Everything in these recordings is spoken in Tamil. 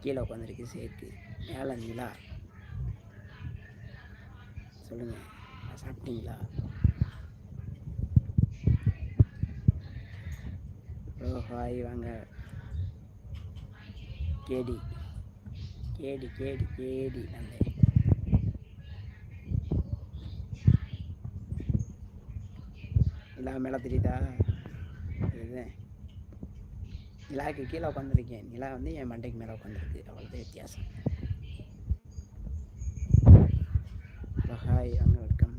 கீழே உட்காந்துருக்கு சேர்த்து. மேலே இருந்தீங்களா? சொல்லுங்கள் சாப்பிட்டீங்களா? ஹலோ ஹாய் வாங்க. கேடி. கேடி கேடி கேடி நல்ல எல்லாம் மேலே தெரியுதா? இதுதான் நிலாவுக்கு கீழே உட்காந்துருக்கேன் நிலா வந்து என் மண்டைக்கு மேலே உட்காந்துருக்கு அவ்வளோதான் வித்தியாசம். Hello hi. வாங்க வெல்கம்.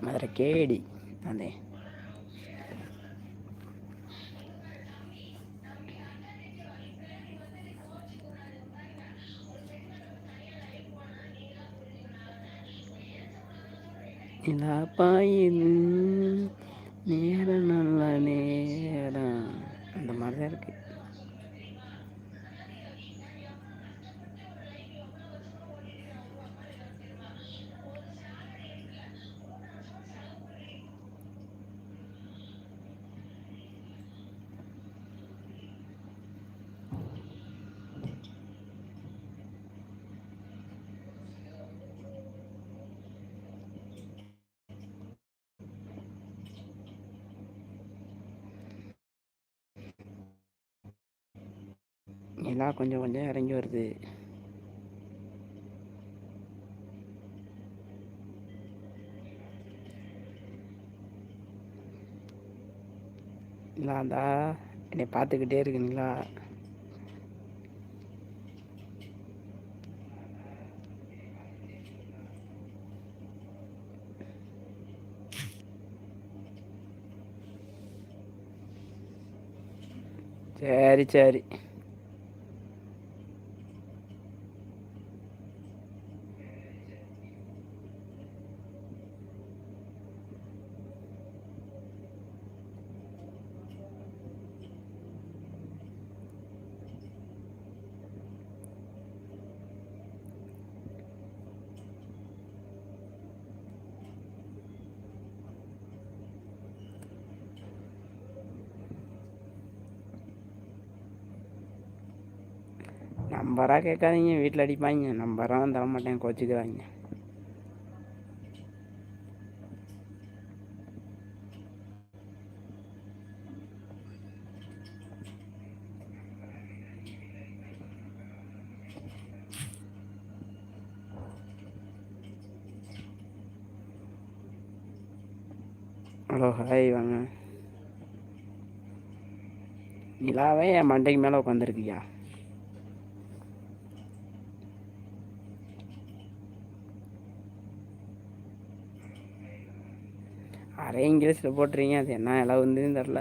மதுரை கேடி. அதே நிலா பாயுது நேரம் நல்ல நேரம். அந்த மாதிரி தான் இருக்குது நிலா கொஞ்சம் கொஞ்சம் இறங்கி வருது. நிலாந்தா என்னை பார்த்துக்கிட்டே இருக்குங்களா? சரி சரி. நம்பராக கேட்காதீங்க வீட்டில் அடிப்பாங்க. நம்பராக தர மாட்டேன் கோச்சிக்கிறாங்க ஹலோ ஹாய் வாங்க. நிலாவே என் மண்டைக்கு மேலே உட்காந்துருக்கியா? அரை இங்கிலீஷில் போட்டுறீங்க அது என்ன இலை வந்துன்னு தெரில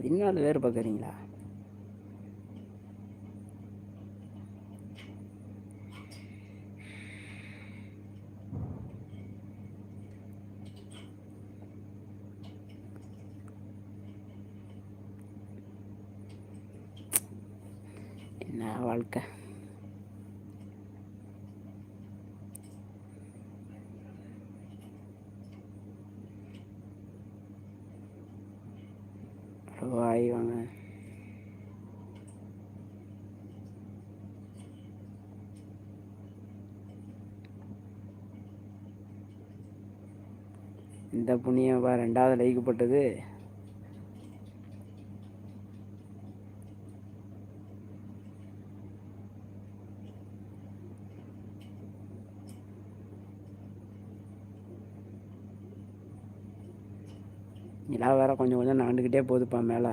பதினாலு பேர் பார்க்குறீங்களா என்ன வாழ்க்கை? இந்த புண்ணியம் ரெண்டாவது லைக்கு போட்டது. நிலா வேற கொஞ்சம் கொஞ்சம் நகண்டுக்கிட்டே போகுதுப்பா மேலே.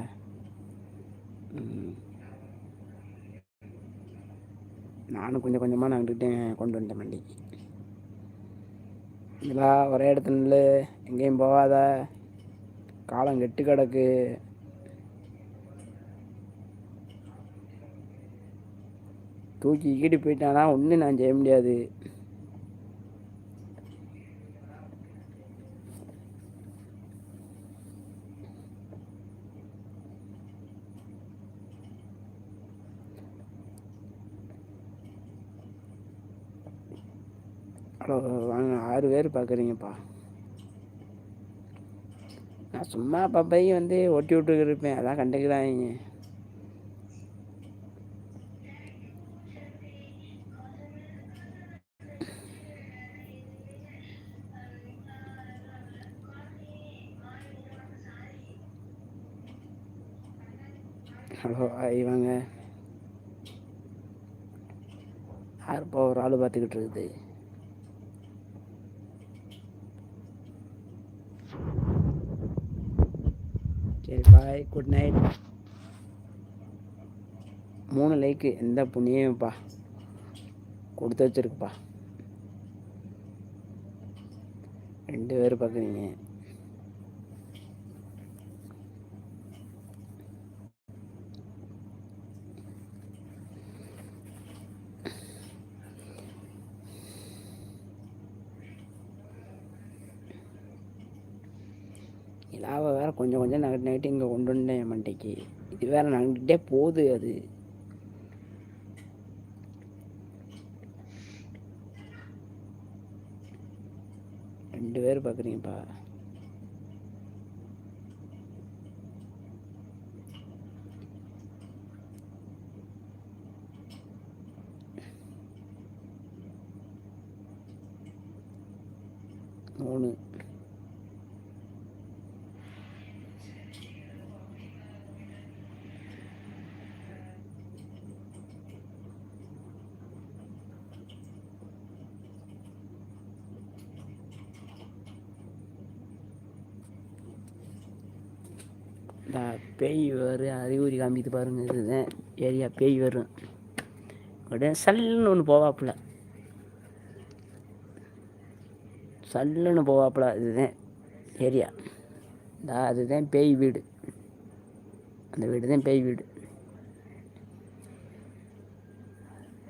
நானும் கொஞ்சம் கொஞ்சமாக நகண்டுக்கிட்டே கொண்டு வந்தேன் வண்டிக்கு இதெல்லாம் ஒரே இடத்துல நில்லு. எங்கேயும் போகாத. காலம் கெட்டு கிடக்கு. தூக்கி கீட்டி போயிட்டானா ஒன்றும் நான் செய்ய முடியாது ஹலோ வாங்க ஆறு பேர் பார்க்குறீங்கப்பா. நான் சும்மா பப்பையும் வந்து ஒட்டி விட்டு இருப்பேன். அதான் கண்டுக்கிறாங்க. ஹலோ இவங்க யாருப்பா ஒரு ஆள் பார்த்துக்கிட்டு இருக்குது? சரி பாய் குட் நைட் மூணு லைக்கு எந்த புண்ணியம்ப்பா? கொடுத்து வச்சிருக்குப்பா. ரெண்டு பேர் பார்க்குறீங்க. லாபம் வேறு கொஞ்சம் கொஞ்சம் நகட்டு நகட்டி இங்கே கொண்டு வந்தேன் மண்டைக்கு இது வேற நகண்டுக்கிட்டே போகுது அது. ரெண்டு பேர் பார்க்குறீங்கப்பா மூணு இந்த பேய் வரும் அறிகுறி காமிக்குது பாருங்க இதுதான் ஏரியா? பேய் வரும் உடனே சல்லுன்னு ஒன்று போவாப்புல. சல்லுன்னு போவாப்புல இதுதான் ஏரியா? இந்த அதுதான் பேய் வீடு. அந்த வீடு தான் பேய் வீடு.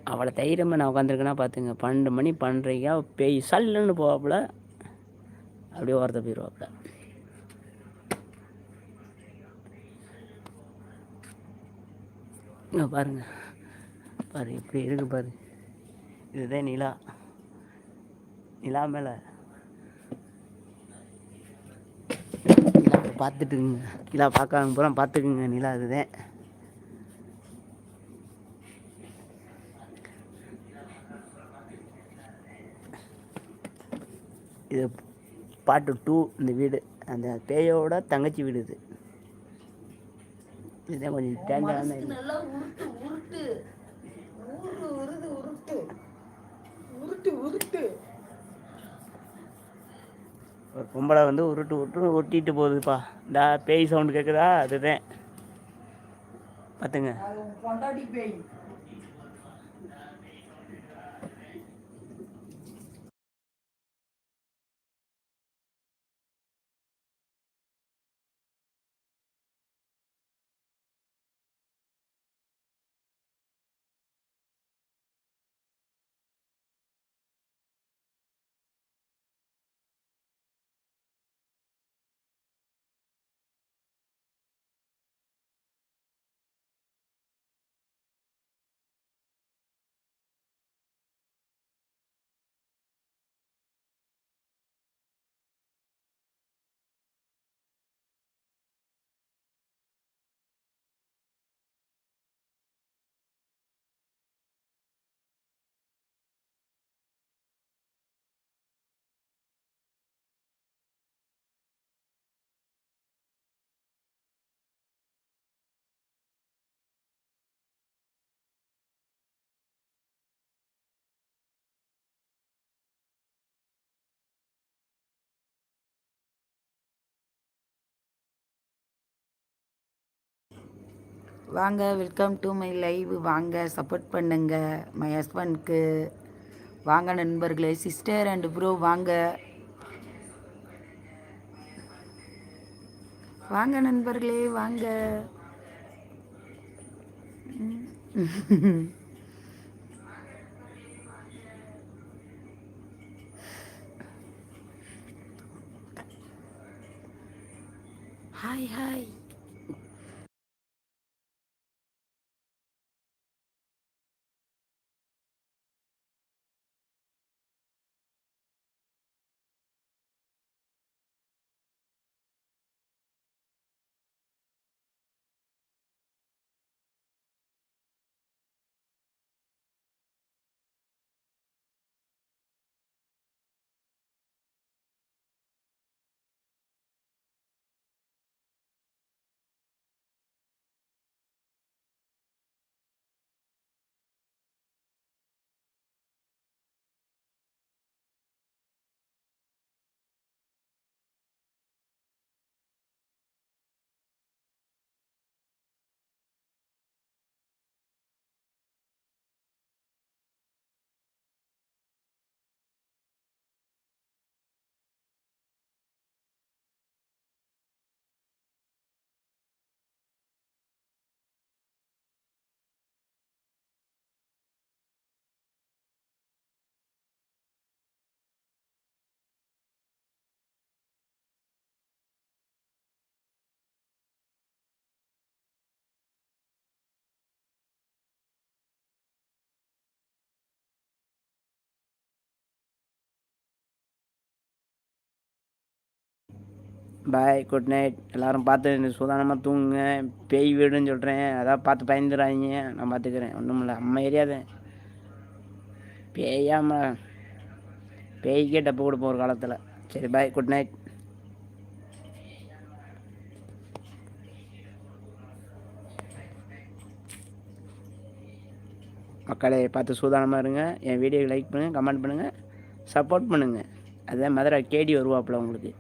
அவளை தைரியமாக நான் உட்காந்துருக்கேன்னா பார்த்துங்க பன்னெண்டு மணி பன்னெண்டரைக்கா பேய் சல்லுன்னு போவாப்புல. அப்படியே ஓரத்தை போயிடுவாப்புல இங்கே பாருங்க. பாரு இப்படி இருக்கு பாரு. இதுதான் நிலா. நிலா மேலே. நிலா பார்த்துட்டுங்க. நிலா பார்க்காம பூரா பார்த்துக்குங்க நிலா இதுதான். இது பாட்டு டூ இந்த வீடு. அந்த பேயோட தங்கச்சி வீடு இது. இதுதான் கொஞ்சம் டேஞ்சரான இது நல்லா உருட்டு உருட்டு. ஊரு உருது உருட்டு. உருட்டு உருட்டு. ஒரு பொம்பளை வந்து உருட்டு உருட்டு ஒட்டிட்டு போகுதுப்பா. இந்த பேய் சவுண்டு கேட்குதா அதுதான். பார்த்துங்க பொண்டாட்டி பேய். வாங்க வெல்கம் டு மை லைவ் வாங்க சப்போர்ட் பண்ணுங்க. மை ஹஸ்பண்ட்க்கு வாங்க நண்பர்களே. சிஸ்டர் அண்ட் ப்ரோ வாங்க. வாங்க நண்பர்களே வாங்க. Hi hi bye good night எல்லோரும் பார்த்து சூதானமாக தூங்குங்க. பேய் வீடுன்னு சொல்கிறேன் அதான் பார்த்து பயந்துடாதீங்க நான் பார்த்துக்கிறேன். ஒன்றும் இல்லை. அம்மா ஏரியாது பேயாம பேய்க்கே டப்பு கொடுப்போம் ஒரு காலத்தில். சரி பாய் குட் நைட் மக்களை பார்த்து சூதானமாக இருங்க. என் வீடியோ லைக் பண்ணுங்கள் கமெண்ட் பண்ணுங்கள் சப்போர்ட் பண்ணுங்கள் அதே மதுரை கேடி வருவாப்புல உங்களுக்கு.